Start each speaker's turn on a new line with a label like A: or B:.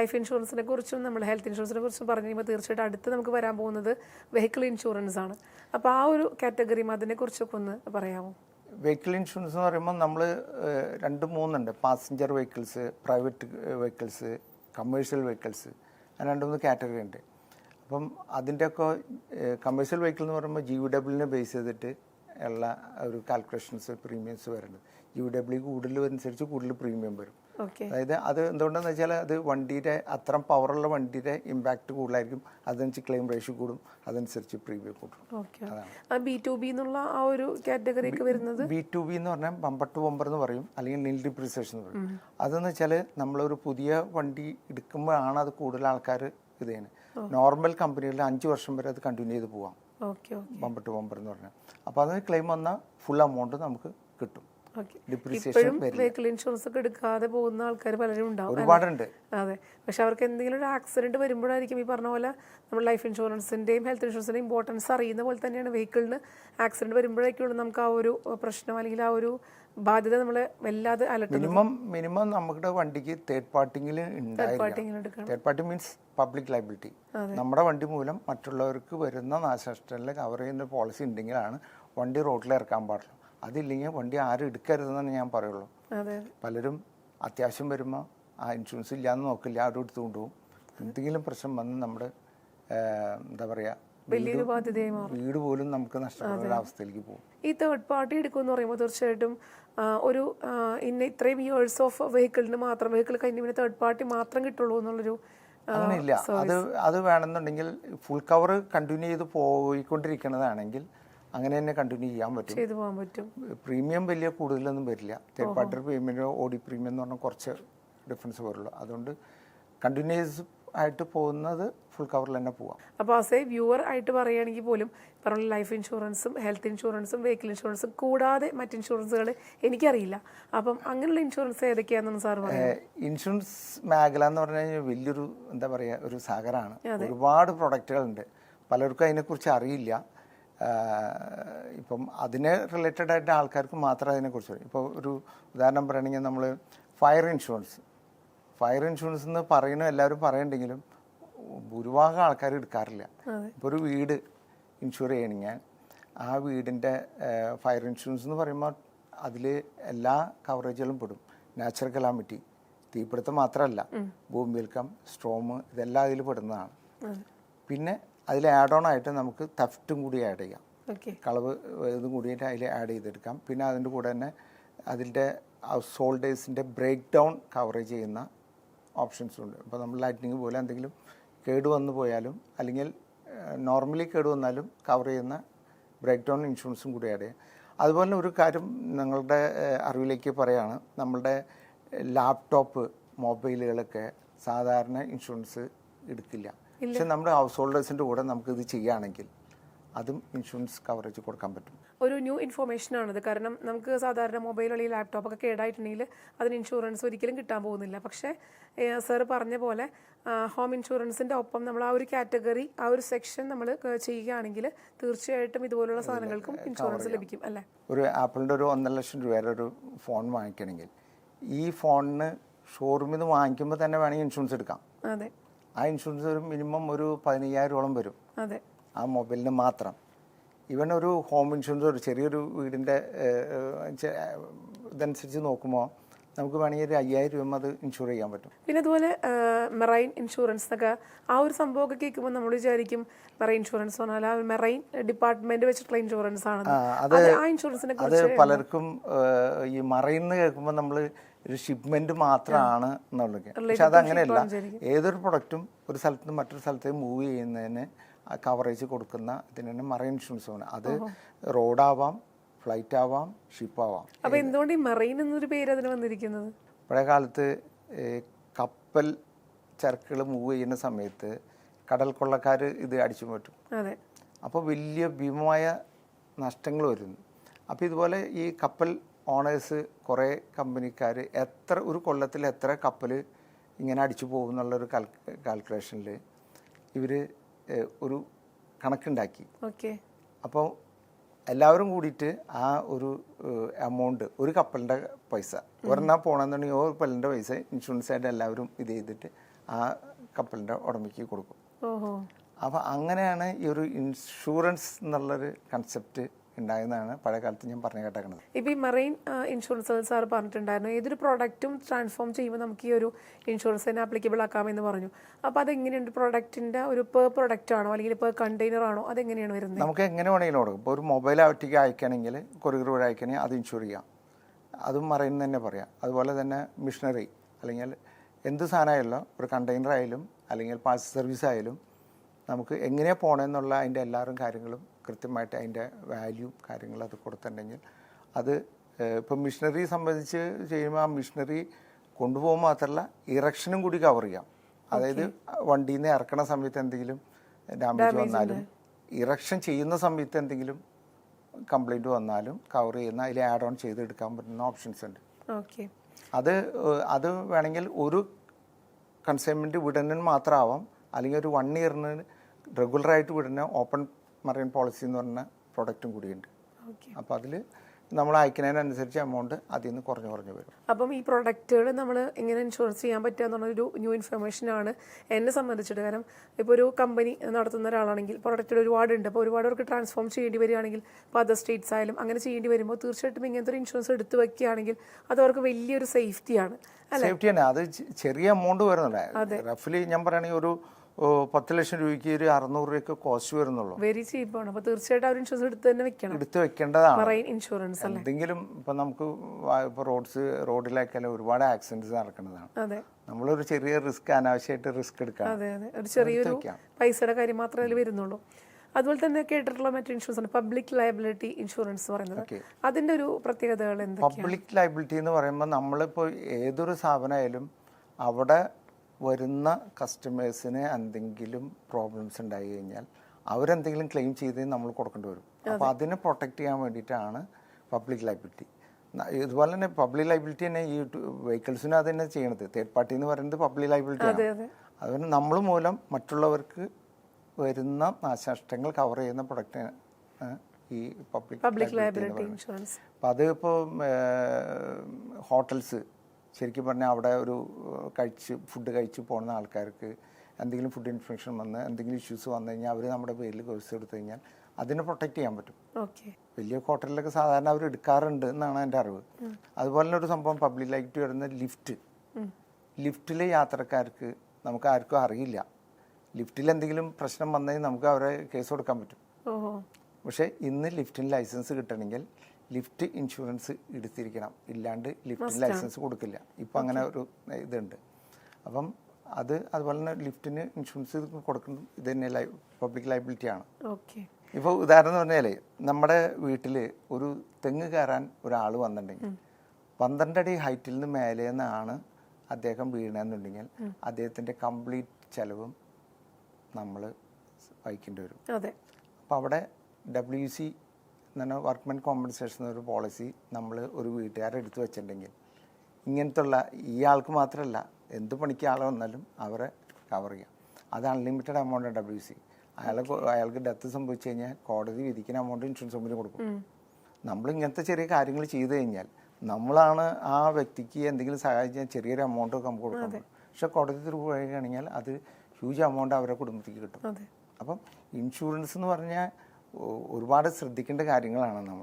A: Life ഇൻഷുറൻസിനെ കുറിച്ചും നമ്മൾ health ഇൻഷുറൻസിനെ കുറിച്ചും പറഞ്ഞു കഴിയുമ്പോൾ തീർച്ചയായിട്ടും അടുത്ത് നമുക്ക് വരാൻ പോകുന്നത് വെഹിക്കിൾ ഇൻഷുറൻസ് ആണ്. അപ്പോൾ ആ ഒരു കാറ്റഗറിയും അതിനെക്കുറിച്ചൊക്കെ ഒന്ന് പറയാമോ?
B: വെഹിക്കിൾ ഇൻഷുറൻസ് എന്ന് പറയുമ്പോൾ നമ്മൾ രണ്ട് മൂന്നുണ്ട്. Passenger vehicles private vehicles commercial vehicles അങ്ങനെ രണ്ട് മൂന്ന് കാറ്റഗറി ഉണ്ട്. അപ്പം അതിന്റെയൊക്കെ കമേഴ്ഷ്യൽ വെഹിക്കിൾ എന്ന് പറയുമ്പോൾ ജി വി ഡബ്ല്യൂനെ ബേസ് ചെയ്തിട്ട് ഉള്ള ഒരു കാൽക്കുലേഷൻസ് പ്രീമിയംസ് വരുന്നത്. ജി വി ഡബ്ല്യു കൂടുതൽ അനുസരിച്ച് കൂടുതൽ പ്രീമിയം വരും. അതായത് അത് എന്തുകൊണ്ടെന്ന് വെച്ചാൽ അത് വണ്ടിയുടെ അത്രയും പവറുള്ള വണ്ടിയുടെ ഇമ്പാക്റ്റ് കൂടുതലായിരിക്കും. അതനുസരിച്ച് ക്ലെയിം റേഷ്യോ കൂടും. അതനുസരിച്ച് പ്രീമിയം കൂടും.
A: ബി ടു ബി എന്നുള്ള ആ ഒരു കാറ്റഗറിക്ക് വരുന്നത്?
B: ബി ടു ബി എന്ന് പറഞ്ഞാൽ ബമ്പർ ടു ബമ്പർ എന്ന് പറയും. അല്ലെങ്കിൽ നിൽ ഡിപ്രിസിയേഷൻ എന്ന് പറയും. അതെന്ന് വെച്ചാൽ നമ്മളൊരു പുതിയ വണ്ടി എടുക്കുമ്പോഴാണ് അത് കൂടുതൽ ആൾക്കാർ ഇത് ചെയ്യുന്നത്. നോർമൽ കമ്പനികളിൽ അഞ്ച് വർഷം വരെ അത് കണ്ടിന്യൂ ചെയ്ത് പോവാം. ബമ്പർ ടു ബമ്പർ എന്ന് പറഞ്ഞാൽ. അപ്പോൾ അത് ക്ലെയിം വന്നാൽ ഫുൾ എമൗണ്ട് നമുക്ക് കിട്ടും.
A: ഇപ്പോഴും വെഹിക്കിൾ ഇൻഷുറൻസ് ഒക്കെ എടുക്കാതെ പോകുന്ന ആൾക്കാർ പലരും ഉണ്ടാവും അതെ. പക്ഷെ അവർക്ക് എന്തെങ്കിലും ഒരു ആക്സിഡന്റ് വരുമ്പോഴായിരിക്കും ഈ പറഞ്ഞ പോലെ നമ്മൾ ലൈഫ് ഇൻഷുറൻസിന്റെയും ഹെൽത്ത് ഇൻഷുറൻസിന്റെയും ഇമ്പോർട്ടൻസ് അറിയുന്ന പോലെ തന്നെയാണ് വെഹിക്കിളിന് ആക്സിഡന്റ് വരുമ്പോഴേക്കുള്ളൂ നമുക്ക് ആ ഒരു പ്രശ്നം അല്ലെങ്കിൽ ആ ഒരു ബാധ്യത നമ്മളെ വല്ലാതെ
B: മിനിമം മിനിമം നമ്മുടെ വണ്ടിക്ക് third പാർട്ടിങ്ങിൽ third party means public liability നമ്മുടെ വണ്ടി മൂലം മറ്റുള്ളവർക്ക് വരുന്ന നാശനഷ്ടങ്ങളിൽ കവർ ചെയ്യുന്ന പോളിസി ഉണ്ടെങ്കിലാണ് വണ്ടി റോഡിൽ ഇറക്കാൻ പാടുള്ളൂ. അതില്ലെങ്കിൽ വണ്ടി ആരും എടുക്കരുതെന്നാണ് ഞാൻ പറയുള്ളൂ. പലരും അത്യാവശ്യം വരുമ്പോൾ ആ ഇൻഷുറൻസ് ഇല്ലാന്ന് നോക്കില്ല ആരും എടുത്തു കൊണ്ടുപോകും. എന്തെങ്കിലും പ്രശ്നം വന്ന് നമ്മുടെ എന്താ പറയാ
A: വലിയൊരു ബാധ്യതയായി മാറും.
B: വീട് പോലും നമുക്ക് നഷ്ടപ്പെടുന്ന അവസ്ഥയിലേക്ക് പോകും.
A: ഈ തേർഡ് പാർട്ടി എടുക്കുമെന്ന് പറയുമ്പോൾ തീർച്ചയായിട്ടും ഒരു ഇന്ന ഇത്രയും ഇയേഴ്സ് ഓഫ് വെഹിക്കിളിന് മാത്രം വെഹിക്കിൾ കഴിഞ്ഞ് പിന്നെ തേർഡ് പാർട്ടി മാത്രം കിട്ടുള്ളൂ എന്നുള്ളൊരു
B: അങ്ങനെയില്ല. അത് അത് വേണമെന്നുണ്ടെങ്കിൽ ഫുൾ കവർ കണ്ടിന്യൂ ചെയ്ത് പോയിക്കൊണ്ടിരിക്കുന്നതാണെങ്കിൽ അങ്ങനെ തന്നെ കണ്ടിന്യൂ ചെയ്യാൻ പറ്റും.
A: ചെയ്തു പോകാൻ പറ്റും.
B: പ്രീമിയം വലിയ കൂടുതലൊന്നും വരില്ല. Third party premium O D premium എന്ന് പറഞ്ഞാൽ കുറച്ച് ഡിഫറൻസ് വരുള്ളൂ. അതുകൊണ്ട് കണ്ടിന്യൂസ് ആയിട്ട് പോകുന്നത് ഫുൾ കവറിൽ തന്നെ പോവാം.
A: അപ്പോൾ ആസ് എ വ്യൂവർ ആയിട്ട് പറയുകയാണെങ്കിൽ പോലും പറഞ്ഞ ലൈഫ് ഇൻഷുറൻസും ഹെൽത്ത് ഇൻഷുറൻസും വെഹിക്കിൾ ഇൻഷുറൻസും കൂടാതെ മറ്റ് ഇൻഷുറൻസുകൾ എനിക്കറിയില്ല. അപ്പം അങ്ങനെയുള്ള ഇൻഷുറൻസ് ഏതൊക്കെയാണെന്ന് സാർ
B: ഇൻഷുറൻസ് മേഖല എന്ന് പറഞ്ഞു കഴിഞ്ഞാൽ വലിയൊരു എന്താ പറയുക ഒരു സാഗരമാണ് ഒരുപാട് പ്രൊഡക്റ്റുകളുണ്ട് പലർക്കും അതിനെക്കുറിച്ച് അറിയില്ല. ഇപ്പം അതിനെ റിലേറ്റഡ് ആയിട്ട് ആൾക്കാർക്ക് മാത്രമേ അതിനെക്കുറിച്ച് അറിയൂ. ഇപ്പോൾ ഒരു ഉദാഹരണം പറയുകയാണെങ്കിൽ നമ്മൾ ഫയർ ഇൻഷുറൻസ് ഫയർ ഇൻഷുറൻസ് എന്ന് പറയുന്ന എല്ലാവരും പറയണ്ടെങ്കിലും ഭൂരിഭാഗം ആൾക്കാർ എടുക്കാറില്ല. ഇപ്പോൾ ഒരു വീട് ഇൻഷുർ ചെയ്യണമെങ്കിൽ ആ വീടിന്റെ ഫയർ ഇൻഷുറൻസ് എന്ന് പറയുമ്പോൾ അതിൽ എല്ലാ കവറേജുകളും പെടും. നാച്ചുറൽ കലാമിറ്റി തീപിടുത്തം മാത്രമല്ല. ഭൂമിയിൽക്കം സ്ട്രോം ഇതെല്ലാം അതിൽ പെടുന്നതാണ്. പിന്നെ അതിൽ ആഡ് ഓൺ ആയിട്ട് നമുക്ക് തഫ്റ്റും കൂടി ആഡ് ചെയ്യാം. കളവ് ഇതും കൂടിയിട്ട് അതിൽ ആഡ് ചെയ്തെടുക്കാം. പിന്നെ അതിന്റെ കൂടെ തന്നെ അതിന്റെ സോൾഡേഴ്സിന്റെ ബ്രേക്ക് ഡൗൺ കവറേജ് ചെയ്യുന്ന ഓപ്ഷൻസും ഉണ്ട്. ഇപ്പോൾ നമ്മൾ ലൈറ്റിനിങ് പോലെ എന്തെങ്കിലും കേട് വന്നു പോയാലും അല്ലെങ്കിൽ നോർമലി കേട് വന്നാലും കവർ ചെയ്യുന്ന ബ്രേക്ക് ഡൗൺ ഇൻഷുറൻസും കൂടി ആഡ് ചെയ്യാം. അതുപോലെ ഒരു കാര്യം നിങ്ങളുടെ അറിവിലേക്ക് പറയുകയാണ് നമ്മളുടെ ലാപ്ടോപ്പ് മൊബൈലുകളൊക്കെ സാധാരണ ഇൻഷുറൻസ് എടുക്കില്ല. പക്ഷെ നമ്മുടെ ഹൗസ് ഹോൾഡേഴ്സിന്റെ കൂടെ നമുക്ക് ഇത് ചെയ്യുകയാണെങ്കിൽ അതും ഇൻഷുറൻസ് കവറേജ് കൊടുക്കാൻ പറ്റും.
A: ഒരു ന്യൂ ഇൻഫോർമേഷൻ ആണത്. കാരണം നമുക്ക് സാധാരണ മൊബൈൽ അല്ലെങ്കിൽ ലാപ്ടോപ്പ് ഒക്കെ കേടായിട്ടുണ്ടെങ്കിൽ അതിന് ഇൻഷുറൻസ് ഒരിക്കലും കിട്ടാൻ പോകുന്നില്ല. പക്ഷേ സാർ പറഞ്ഞ പോലെ ഹോം ഇൻഷുറൻസിന്റെ ഒപ്പം നമ്മൾ ആ ഒരു കാറ്റഗറി ആ ഒരു സെക്ഷൻ നമ്മൾ ചെയ്യുകയാണെങ്കിൽ തീർച്ചയായിട്ടും ഇതുപോലുള്ള സാധനങ്ങൾക്കും ഇൻഷുറൻസ് ലഭിക്കും അല്ലേ?
B: ഒരു ആപ്പിളിന്റെ ഒരു ഒന്നര ലക്ഷം രൂപയുടെ ഒരു ഫോൺ വാങ്ങിക്കണമെങ്കിൽ ഈ ഫോണിന് ഷോറൂമിൽ നിന്ന് വാങ്ങിക്കുമ്പോൾ തന്നെ വേണമെങ്കിൽ ഇൻഷുറൻസ് എടുക്കാം.
A: അതെ.
B: ആ ഇൻഷുറൻസ് ഒരു മിനിമം ഒരു പതിനയ്യായിരോളം വരും.
A: അതെ.
B: ആ മൊബൈലിന് മാത്രം. ഇവൻ ഒരു ഹോം ഇൻഷുറൻസ് ഒരു ചെറിയൊരു വീടിന്റെ ഇതനുസരിച്ച് നോക്കുമ്പോൾ നമുക്ക് വേണമെങ്കിൽ ഒരു അയ്യായിരം രൂപ അത് ഇൻഷുർ ചെയ്യാൻ പറ്റും.
A: പിന്നെ അതുപോലെ മെറൈൻ ഇൻഷുറൻസ് എന്നൊക്കെ ആ ഒരു സംഭവമൊക്കെ കേൾക്കുമ്പോൾ നമ്മൾ വിചാരിക്കും മെറൈൻ ഇൻഷുറൻസ് പറഞ്ഞാൽ ആ മെറൈൻ ഡിപ്പാർട്ട്മെന്റ് വെച്ചിട്ടുള്ള ഇൻഷുറൻസ് ആണ്.
B: അത്
A: ആ ഇൻഷുറൻസിനെ
B: അത് പലർക്കും ഈ മറൈൻ എന്ന് കേൾക്കുമ്പോൾ നമ്മൾ ഒരു ഷിപ്മെന്റ് മാത്രമാണ് എന്നുള്ളത്. പക്ഷെ അതങ്ങനെയല്ല ഏതൊരു പ്രൊഡക്റ്റും ഒരു സ്ഥലത്ത് നിന്ന് മറ്റൊരു സ്ഥലത്തേക്ക് മൂവ് ചെയ്യുന്നതിന് കവറേജ് കൊടുക്കുന്ന ഇതിന് മറൈൻ ഇൻഷുറൻസ് അത് റോഡാവാം ഫ്ലൈറ്റ് ആവാം ഷിപ്പാവാം
A: അപ്പൊ എന്തുകൊണ്ട് ഈ മറൈൻ എന്നൊരു പേര് അതിന് വന്നിരിക്കുന്നത്?
B: പഴയ കാലത്ത് കപ്പൽ ചരക്കുകൾ മൂവ് ചെയ്യുന്ന സമയത്ത് കടൽ കൊള്ളക്കാർ ഇത് അടിച്ചു മാറ്റും.
A: അതെ.
B: അപ്പോൾ വലിയ ഭീമമായ നഷ്ടങ്ങൾ വരുന്നു. അപ്പോൾ ഇതുപോലെ ഈ കപ്പൽ ഓണേഴ്സ് കുറേ കമ്പനിക്കാർ എത്ര ഒരു കൊല്ലത്തിൽ എത്ര കപ്പൽ ഇങ്ങനെ അടിച്ചു പോകും എന്നുള്ളൊരു കാൽ കാൽക്കുലേഷനിൽ ഇവർ ഒരു കണക്കുണ്ടാക്കി.
A: ഓക്കെ.
B: അപ്പോൾ എല്ലാവരും കൂടിയിട്ട് ആ ഒരു എമൗണ്ട് ഒരു കപ്പലിന്റെ പൈസ. ഒരെണ്ണം പോകണമെന്നുണ്ടെങ്കിൽ ഓ കപ്പലിന്റെ പൈസ ഇൻഷുറൻസ് ആയിട്ട് എല്ലാവരും ഇത് ചെയ്തിട്ട് ആ കപ്പലിന്റെ ഉടമയ്ക്ക് കൊടുക്കും. അപ്പോൾ അങ്ങനെയാണ് ഈ ഒരു ഇൻഷുറൻസ് എന്നുള്ളൊരു കൺസെപ്റ്റ് ഉണ്ടായെന്നാണ് പഴയ കാലത്ത് ഞാൻ പറഞ്ഞു കേട്ടേക്കുന്നത്
A: ഇപ്പൊ ഈ മറൈൻ ഇൻഷുറൻസ് സാർ പറഞ്ഞിട്ടുണ്ടായിരുന്നു. ഏതൊരു പ്രോഡക്റ്റും ട്രാൻസ്ഫോം ചെയ്യുമ്പോൾ നമുക്ക് ഈ ഒരു ഇൻഷുറൻസ് തന്നെ ആപ്ലിക്കബിൾ ആക്കാമെന്ന് പറഞ്ഞു. അപ്പോൾ അതെങ്ങനെയുണ്ട്? പ്രോഡക്റ്റിന്റെ ഒരു പെർ പ്രൊഡക്റ്റ് ആണോ? അല്ലെങ്കിൽ പെർ കണ്ടെയ്നർ ആണോ? അതെങ്ങനെയാണ് വരുന്നത്?
B: നമുക്ക് എങ്ങനെ വേണമെങ്കിലും കൊടുക്കും ഇപ്പോൾ ഒരു മൊബൈൽ ഒറ്റയ്ക്ക് അയക്കണമെങ്കിൽ കൊറിയർ വഴി അയക്കണമെങ്കിൽ അത് ഇൻഷുർ ചെയ്യാം. അതും മറൈൻ തന്നെ പറയാം. അതുപോലെ തന്നെ മിഷനറി അല്ലെങ്കിൽ എന്ത് സാധനമായാലും ഒരു കണ്ടെയ്നർ ആയാലും അല്ലെങ്കിൽ പാഴ്സൽ സർവീസ് ആയാലും നമുക്ക് എങ്ങനെയാണ് പോകണമെന്നുള്ള അതിന്റെ എല്ലാവരും കാര്യങ്ങളും കൃത്യമായിട്ട് അതിന്റെ വാല്യൂ കാര്യങ്ങൾ അത് കൊടുത്തിട്ടുണ്ടെങ്കിൽ അത് ഇപ്പം മിഷനറി സംബന്ധിച്ച് ചെയ്യുമ്പോൾ ആ മിഷനറി കൊണ്ടുപോകുമ്പോൾ മാത്രമല്ല ഇറക്ഷനും കൂടി കവർ ചെയ്യാം. അതായത് വണ്ടിയിൽ നിന്ന് ഇറക്കണ സമയത്ത് എന്തെങ്കിലും ഡാമേജ് വന്നാലും ഇറക്ഷൻ ചെയ്യുന്ന സമയത്ത് എന്തെങ്കിലും കംപ്ലൈന്റ് വന്നാലും കവർ ചെയ്യുന്ന അതിൽ ആഡ് ഓൺ ചെയ്തെടുക്കാൻ പറ്റുന്ന ഓപ്ഷൻസ് ഉണ്ട്.
A: ഓക്കെ
B: അത് അത് വേണമെങ്കിൽ ഒരു കൺസൈൻമെന്റ് വിടുന്നതിന് മാത്രമാവാം. അല്ലെങ്കിൽ ഒരു വൺ ഇയറിന് റെഗുലറായിട്ട് വിടുന്ന ഓപ്പൺ മറൈൻ പോളിസി എന്ന് പറഞ്ഞ പ്രൊഡക്റ്റും കൂടിയുണ്ട്. അപ്പോൾ അതിൽ നമ്മൾ അയക്കുന്നതിനനുസരിച്ച് എമൗണ്ട് അതിൽ നിന്ന് കുറഞ്ഞു കുറഞ്ഞു വരും.
A: അപ്പം ഈ പ്രൊഡക്റ്റുകൾ നമ്മൾ എങ്ങനെ ഇൻഷുറൻസ് ചെയ്യാൻ പറ്റുക എന്നുള്ളൊരു ന്യൂ ഇൻഫർമേഷൻ ആണ് എന്നെ സംബന്ധിച്ചിട്ട്. കാരണം ഇപ്പോൾ ഒരു കമ്പനി നടത്തുന്ന ഒരാളാണെങ്കിൽ പ്രൊഡക്റ്റുകൾ ഒരുപാട് ഉണ്ട് അപ്പോൾ ഒരുപാട് പേർക്ക് ട്രാൻസ്ഫോം ചെയ്യേണ്ടി വരികയാണെങ്കിൽ ഇപ്പോൾ അതർ സ്റ്റേറ്റ്സ് ആയാലും അങ്ങനെ ചെയ്യേണ്ടി വരുമ്പോൾ തീർച്ചയായിട്ടും ഇങ്ങനത്തെ ഒരു ഇൻഷുറൻസ് എടുത്ത് വയ്ക്കുകയാണെങ്കിൽ അത് അവർക്ക് വലിയൊരു സേഫ്റ്റിയാണ്
B: സേഫ്റ്റി തന്നെ. അത് ചെറിയ എമൗണ്ട് വരുന്നില്ല. റഫ്ലി ഞാൻ പറയുകയാണെങ്കിൽ ഒരു പത്ത് ലക്ഷം രൂപയ്ക്ക് ഒരു അറുന്നൂറ് രൂപയ്ക്ക് കോസ്റ്റ് വരുന്നുള്ളൂ.
A: വെരി ചീപ്പാണ് അപ്പോൾ തീർച്ചയായിട്ടും അവർ ഇൻഷുറൻസ് എടുത്ത് തന്നെ വെക്കണം.
B: എടുത്ത് വെക്കേണ്ടതാണ്.
A: ഇൻഷുറൻസ്
B: എന്തെങ്കിലും ഇപ്പം നമുക്ക് ഇപ്പോൾ റോഡ്സ് റോഡിലൊക്കെ ഒരുപാട് ആക്സിഡന്റ്സ് നടക്കുന്നതാണ്.
A: അതെ.
B: നമ്മളൊരു ചെറിയ റിസ്ക് അനാവശ്യമായിട്ട് റിസ്ക് എടുക്കാം.
A: അതെ അതെ. ഒരു ചെറിയൊരു. പൈസയുടെ കാര്യം മാത്രമേ അതിൽ വരുന്നുള്ളൂ. അതുപോലെ തന്നെ കേട്ടിട്ടുള്ള മറ്റു ഇൻഷുറൻസ് ആണ്. പബ്ലിക് ലയബിലിറ്റി ഇൻഷുറൻസ് പറയുന്നത്. അതിന്റെ ഒരു പ്രത്യേകതകൾ എന്തൊക്കെയാണ്?
B: പബ്ലിക് ലയബിലിറ്റി എന്ന് പറയുമ്പോൾ നമ്മളിപ്പോൾ ഏതൊരു സ്ഥാപനമായാലും അവിടെ വരുന്ന കസ്റ്റമേഴ്സിന് എന്തെങ്കിലും പ്രോബ്ലംസ് ഉണ്ടായി കഴിഞ്ഞാൽ അവരെന്തെങ്കിലും ക്ലെയിം ചെയ്ത് നമ്മൾ കൊടുക്കേണ്ടി വരും. അപ്പോൾ അതിനെ പ്രൊട്ടക്റ്റ് ചെയ്യാൻ വേണ്ടിയിട്ടാണ് പബ്ലിക് ലൈബിലിറ്റി ഇതുപോലെ തന്നെ പബ്ലിക് ലൈബിലിറ്റി തന്നെ ഈ വെഹിക്കിൾസിനും അത് തന്നെ ചെയ്യണത്. തേർഡ് പാർട്ടി എന്ന് പറയുന്നത് പബ്ലിക് ലൈബിലിറ്റി ആണ്.
A: അതെ
B: അതുപോലെ നമ്മൾ മൂലം മറ്റുള്ളവർക്ക് വരുന്ന നാശനഷ്ടങ്ങൾ കവർ ചെയ്യുന്ന പ്രൊഡക്റ്റ് ഈ പബ്ലിക്
A: പബ്ലിക് ലയബിലിറ്റി ഇൻഷുറൻസ്
B: അപ്പം അത് ഇപ്പോൾ ഹോട്ടൽസ് ശരിക്കും പറഞ്ഞാൽ അവിടെ ഒരു കഴിച്ച് ഫുഡ് കഴിച്ച് പോകുന്ന ആൾക്കാർക്ക് എന്തെങ്കിലും ഫുഡ് ഇൻഫെക്ഷൻ വന്ന് എന്തെങ്കിലും ഇഷ്യൂസ് വന്നു കഴിഞ്ഞാൽ അവർ നമ്മുടെ പേരിൽ കേസ് എടുത്തു കഴിഞ്ഞാൽ അതിനെ പ്രൊട്ടക്റ്റ് ചെയ്യാൻ പറ്റും. വലിയ ഹോട്ടലിലൊക്കെ സാധാരണ അവർ എടുക്കാറുണ്ട് എന്നാണ് എന്റെ അറിവ്. അതുപോലെ തന്നെ ഒരു സംഭവം പബ്ലിക് ലൈറ്റ് വരുന്ന ലിഫ്റ്റ് ലിഫ്റ്റിലെ യാത്രക്കാർക്ക് നമുക്ക് ആർക്കും അറിയില്ല. ലിഫ്റ്റിൽ എന്തെങ്കിലും പ്രശ്നം വന്നാൽ നമുക്ക് അവരെ കേസ് കൊടുക്കാൻ പറ്റും. പക്ഷേ ഇന്ന് ലിഫ്റ്റിന് ലൈസൻസ് കിട്ടണമെങ്കിൽ ലിഫ്റ്റ് ഇൻഷുറൻസ് എടുത്തിരിക്കണം. ഇല്ലാണ്ട് ലിഫ്റ്റിന് ലൈസൻസ് കൊടുക്കില്ല. ഇപ്പം അങ്ങനെ ഒരു ഇതുണ്ട്. അപ്പം അത് അതുപോലെ തന്നെ ലിഫ്റ്റിന് ഇൻഷുറൻസ് കൊടുക്കുന്നത് ഇത് തന്നെ ലൈ പബ്ലിക് ലൈബിലിറ്റി ആണ്. ഇപ്പോൾ ഉദാഹരണം എന്ന് പറഞ്ഞാലേ നമ്മുടെ വീട്ടിൽ ഒരു തെങ്ങ് കയറാൻ ഒരാൾ വന്നിട്ടുണ്ടെങ്കിൽ പന്ത്രണ്ട് അടി ഹൈറ്റിൽ നിന്ന് മേലെ നിന്നാണ് അദ്ദേഹം വീണെന്നുണ്ടെങ്കിൽ അദ്ദേഹത്തിന്റെ കംപ്ലീറ്റ് ചെലവും നമ്മൾ വഹിക്കേണ്ടി വരും. അപ്പോൾ അവിടെ ഡബ്ല്യു സി എന്ന് വർക്ക്മെൻ കോമ്പൻസേഷൻ ഒരു പോളിസി നമ്മൾ ഒരു വീട്ടുകാരെ എടുത്തു വെച്ചിട്ടുണ്ടെങ്കിൽ ഇങ്ങനത്തുള്ള ഈ ആൾക്ക് മാത്രമല്ല എന്ത് പണിക്ക് ആൾ വന്നാലും അവരെ കവർ ചെയ്യാം. അത് അൺലിമിറ്റഡ് എമൗണ്ട് ഡബ്ല്യു സി അയാൾക്ക് അയാൾക്ക് ഡെത്ത് സംഭവിച്ചു കഴിഞ്ഞാൽ കോടതി വിധിക്കുന്ന എമൗണ്ട് ഇൻഷുറൻസ് കമ്പനി കൊടുക്കും. നമ്മൾ ഇങ്ങനത്തെ ചെറിയ കാര്യങ്ങൾ ചെയ്തു കഴിഞ്ഞാൽ നമ്മളാണ് ആ വ്യക്തിക്ക് എന്തെങ്കിലും സഹായിച്ചാൽ ചെറിയൊരു എമൗണ്ട് ഒക്കെ നമുക്ക് കൊടുക്കാൻ പറ്റും. പക്ഷെ കോടതി ത്രൂ കഴിയുകയാണെങ്കിൽ അത് ഹ്യൂജ് എമൗണ്ട് അവരുടെ കുടുംബത്തേക്ക് കിട്ടും. അപ്പം ഇൻഷുറൻസ് എന്ന് പറഞ്ഞാൽ ഒരുപാട് ശ്രദ്ധിക്കേണ്ട കാര്യങ്ങളാണ് നമ്മൾ.